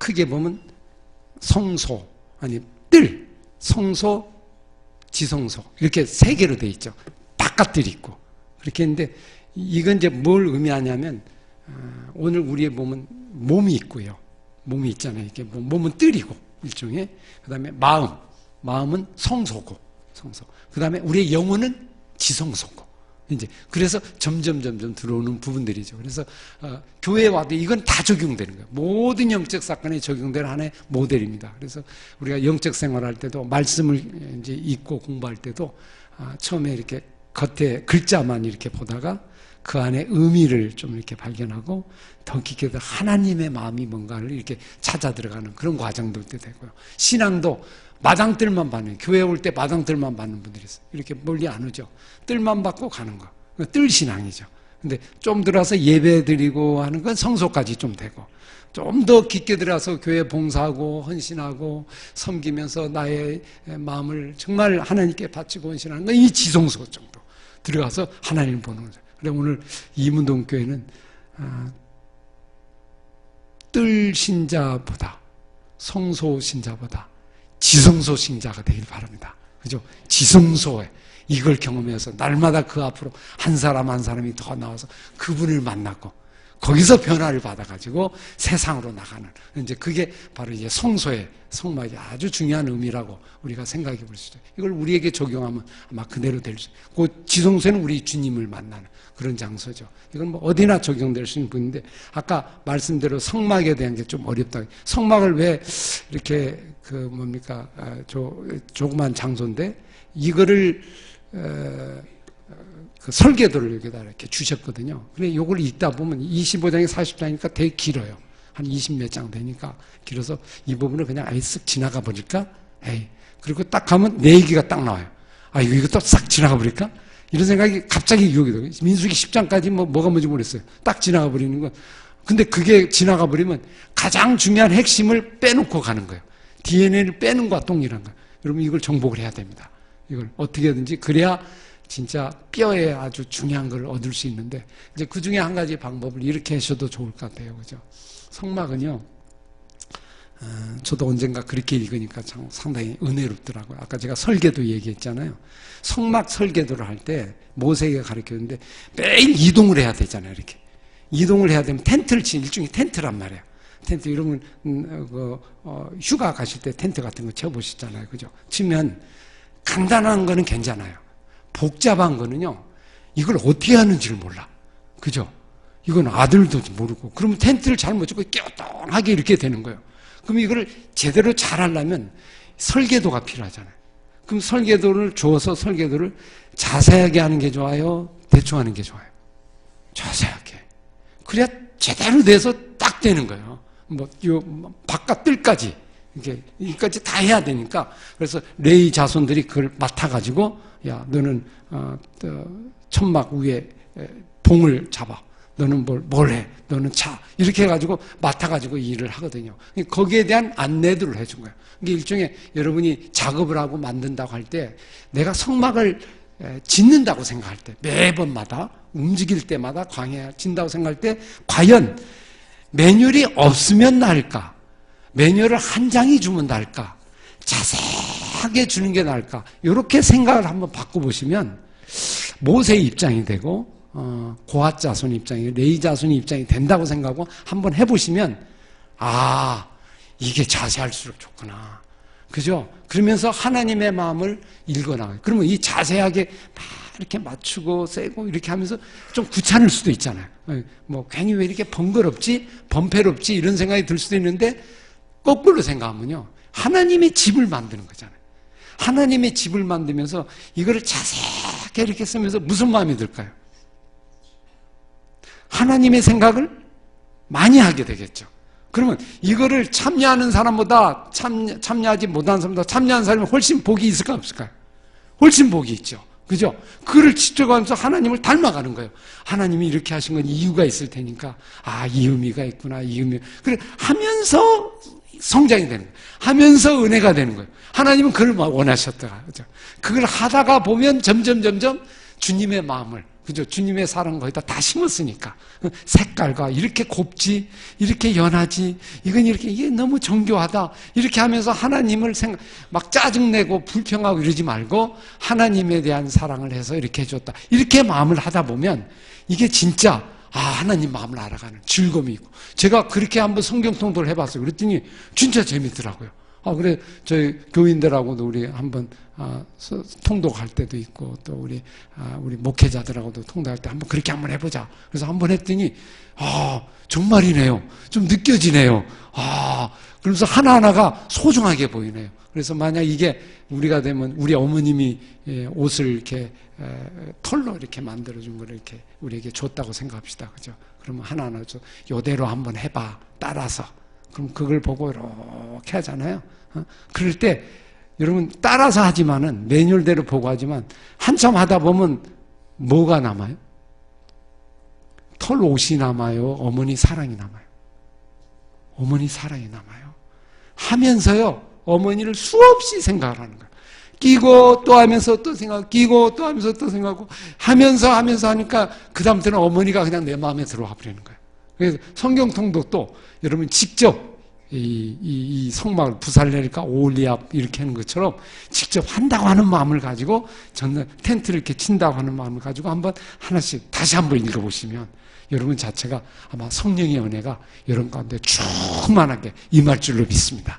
크게 보면 성소 아니 뜰 성소 지성소 이렇게 세 개로 돼 있죠. 바깥들이 있고 그렇게 했는데 이건 이제 뭘 의미하냐면 어, 오늘 우리의 몸은 몸이 있고요. 몸이 있잖아요. 이게 몸- 몸은 뜰이고 일종의 그다음에 마음 마음은 성소고 성소 그다음에 우리의 영혼은 지성소고 이제 그래서 점점 점점 들어오는 부분들이죠. 그래서 어, 교회에 와도 이건 다 적용되는 거예요. 모든 영적 사건에 적용되는 하나의 모델입니다. 그래서 우리가 영적 생활할 때도 말씀을 이제 읽고 공부할 때도 아, 처음에 이렇게 겉에 글자만 이렇게 보다가 그 안에 의미를 좀 이렇게 발견하고 더 깊게 더 하나님의 마음이 뭔가를 이렇게 찾아 들어가는 그런 과정들도 되고요. 신앙도 마당뜰만 받는 교회 올 때 마당뜰만 받는 분들이 있어요. 이렇게 멀리 안 오죠. 뜰만 받고 가는 거. 뜰 신앙이죠. 근데 좀 들어서 예배 드리고 하는 건 성소까지 좀 되고 좀 더 깊게 들어가서 교회 봉사하고 헌신하고 섬기면서 나의 마음을 정말 하나님께 바치고 헌신하는 건 이 지성소 정도 들어가서 하나님 보는 거죠. 그래 오늘 이문동 교회는 아, 뜰 신자보다 성소 신자보다 지성소 신자가 되길 바랍니다. 그죠? 지성소에 이걸 경험해서 날마다 그 앞으로 한 사람 한 사람이 더 나와서 그분을 만났고 거기서 변화를 받아가지고 세상으로 나가는 이제 그게 바로 이제 성소의 성막이 아주 중요한 의미라고 우리가 생각해 볼수 있어요. 이걸 우리에게 적용하면 아마 그대로 될 수. 그 지성소는 우리 주님을 만나는 그런 장소죠. 이건 뭐 어디나 적용될 수 있는 분인데 아까 말씀대로 성막에 대한 게 좀 어렵다. 성막을 왜 이렇게 그 뭡니까 아, 저 조그만 장소인데 이거를 어, 그 설계도를 여기다 이렇게 주셨거든요. 근데 요걸 읽다 보면 25장에 40장이니까 되게 길어요. 한 20몇 장 되니까 길어서 이 부분을 그냥 아예 쓱 지나가 버릴까? 에이. 그리고 딱 가면 내 얘기가 딱 나와요. 아, 이거 이것도 싹 지나가 버릴까? 이런 생각이 갑자기 유혹이 돼요. 민수기 10장까지 뭐, 뭐가 뭔지 모르겠어요. 딱 지나가 버리는 건. 근데 그게 지나가 버리면 가장 중요한 핵심을 빼놓고 가는 거예요. DNA를 빼는 거와 동일한 거예요. 여러분 이걸 정복을 해야 됩니다. 이걸 어떻게든지 그래야 진짜 뼈에 아주 중요한 걸 얻을 수 있는데 이제 그 중에 한 가지 방법을 이렇게 하셔도 좋을 것 같아요. 그죠? 성막은요. 어, 저도 언젠가 그렇게 읽으니까 참 상당히 은혜롭더라고요. 아까 제가 설계도 얘기했잖아요. 성막 설계도를 할 때 모세가 가르쳤는데 매일 이동을 해야 되잖아요. 이렇게 이동을 해야 되면 텐트를 친 일종의 텐트란 말이에요. 텐트 여러분 음, 어, 그, 어, 휴가 가실 때 텐트 같은 거 쳐보시잖아요. 그죠? 치면 간단한 거는 괜찮아요. 복잡한 거는요, 이걸 어떻게 하는지를 몰라. 그죠? 이건 아들도 모르고. 그러면 텐트를 잘 못 짓고 깨어똥하게 이렇게 되는 거예요. 그럼 이걸 제대로 잘 하려면 설계도가 필요하잖아요. 그럼 설계도를 주어서 설계도를 자세하게 하는 게 좋아요? 대충 하는 게 좋아요? 자세하게. 그래야 제대로 돼서 딱 되는 거예요. 뭐, 요, 바깥 뜰까지. 이게, 여기까지 다 해야 되니까. 그래서 레이 자손들이 그걸 맡아가지고, 야, 너는, 어, 어, 천막 위에 에, 봉을 잡아. 너는 뭘, 뭘 해? 너는 차. 이렇게 해가지고 맡아가지고 일을 하거든요. 거기에 대한 안내들을 해준 거예요. 이게 일종의 여러분이 작업을 하고 만든다고 할 때 내가 성막을 에, 짓는다고 생각할 때 매번마다 움직일 때마다 광해진다고 생각할 때 과연 매뉴얼이 없으면 나을까? 매뉴얼을 한 장이 주면 나을까? 자세하게 주는 게 나을까? 이렇게 생각을 한번 바꿔보시면 모세의 입장이 되고 어, 고핫 자손 입장이 레이 자손 입장이 된다고 생각하고 한번 해보시면 아 이게 자세할수록 좋구나. 그죠? 그러면서 하나님의 마음을 읽어나가요. 그러면 이 자세하게 막 이렇게 맞추고 세고 이렇게 하면서 좀 귀찮을 수도 있잖아요. 어, 뭐 괜히 왜 이렇게 번거롭지? 번패롭지? 이런 생각이 들 수도 있는데 거꾸로 생각하면요. 하나님의 집을 만드는 거잖아요. 하나님의 집을 만들면서 이거를 자세하게 이렇게 쓰면서 무슨 마음이 들까요? 하나님의 생각을 많이 하게 되겠죠. 그러면 이거를 참여하는 사람보다 참, 참여하지 못하는 사람보다 참여하는 사람이 훨씬 복이 있을까 없을까요? 훨씬 복이 있죠. 그죠? 그를 지켜가면서 하나님을 닮아가는 거예요. 하나님이 이렇게 하신 건 이유가 있을 테니까, 아, 이 의미가 있구나, 이 의미. 그래, 하면서 성장이 되는 거예요. 하면서 은혜가 되는 거예요. 하나님은 그걸 원하셨더라. 그죠? 그걸 하다가 보면 점점, 점점 주님의 마음을 그죠? 주님의 사랑 거기다 다 심었으니까. 색깔과 이렇게 곱지, 이렇게 연하지, 이건 이렇게, 이게 너무 정교하다. 이렇게 하면서 하나님을 생각, 막 짜증내고 불평하고 이러지 말고 하나님에 대한 사랑을 해서 이렇게 해줬다. 이렇게 마음을 하다 보면 이게 진짜 아, 하나님 마음을 알아가는 즐거움이 있고. 제가 그렇게 한번 성경 통독을 해봤어요. 그랬더니 진짜 재밌더라고요. 아, 그래, 저희 교인들하고도 우리 한번, 아, 서- 통독할 때도 있고, 또 우리, 아, 우리 목회자들하고도 통독할 때 한번 그렇게 한번 해보자. 그래서 한번 했더니, 아, 정말이네요. 좀 느껴지네요. 아, 그러면서 하나 하나가 소중하게 보이네요. 그래서 만약 이게 우리가 되면 우리 어머님이 예, 옷을 이렇게 에, 털로 이렇게 만들어준 거를 이렇게 우리에게 줬다고 생각합시다. 그죠? 그러면 하나하나 좀 요대로 한번 해봐. 따라서. 그럼 그걸 보고 이렇게 하잖아요. 어? 그럴 때 여러분 따라서 하지만은 매뉴얼대로 보고 하지만 한참 하다 보면 뭐가 남아요? 털 옷이 남아요. 어머니 사랑이 남아요. 어머니 사랑이 남아요. 하면서요 어머니를 수없이 생각하는 거예요. 끼고 또 하면서 또 생각, 끼고 또 하면서 또 생각하고 하면서 하면서 하니까 그 다음부터는 어머니가 그냥 내 마음에 들어와 버리는 거예요. 그래서 성경 통독도 여러분 직접 이, 이, 이 성막을 부살레니까 오리압 이렇게 하는 것처럼 직접 한다고 하는 마음을 가지고 저는 텐트를 이렇게 친다고 하는 마음을 가지고 한번 하나씩 다시 한번 읽어보시면 여러분 자체가 아마 성령의 은혜가 여러분 가운데 충만하게 임할 줄로 믿습니다.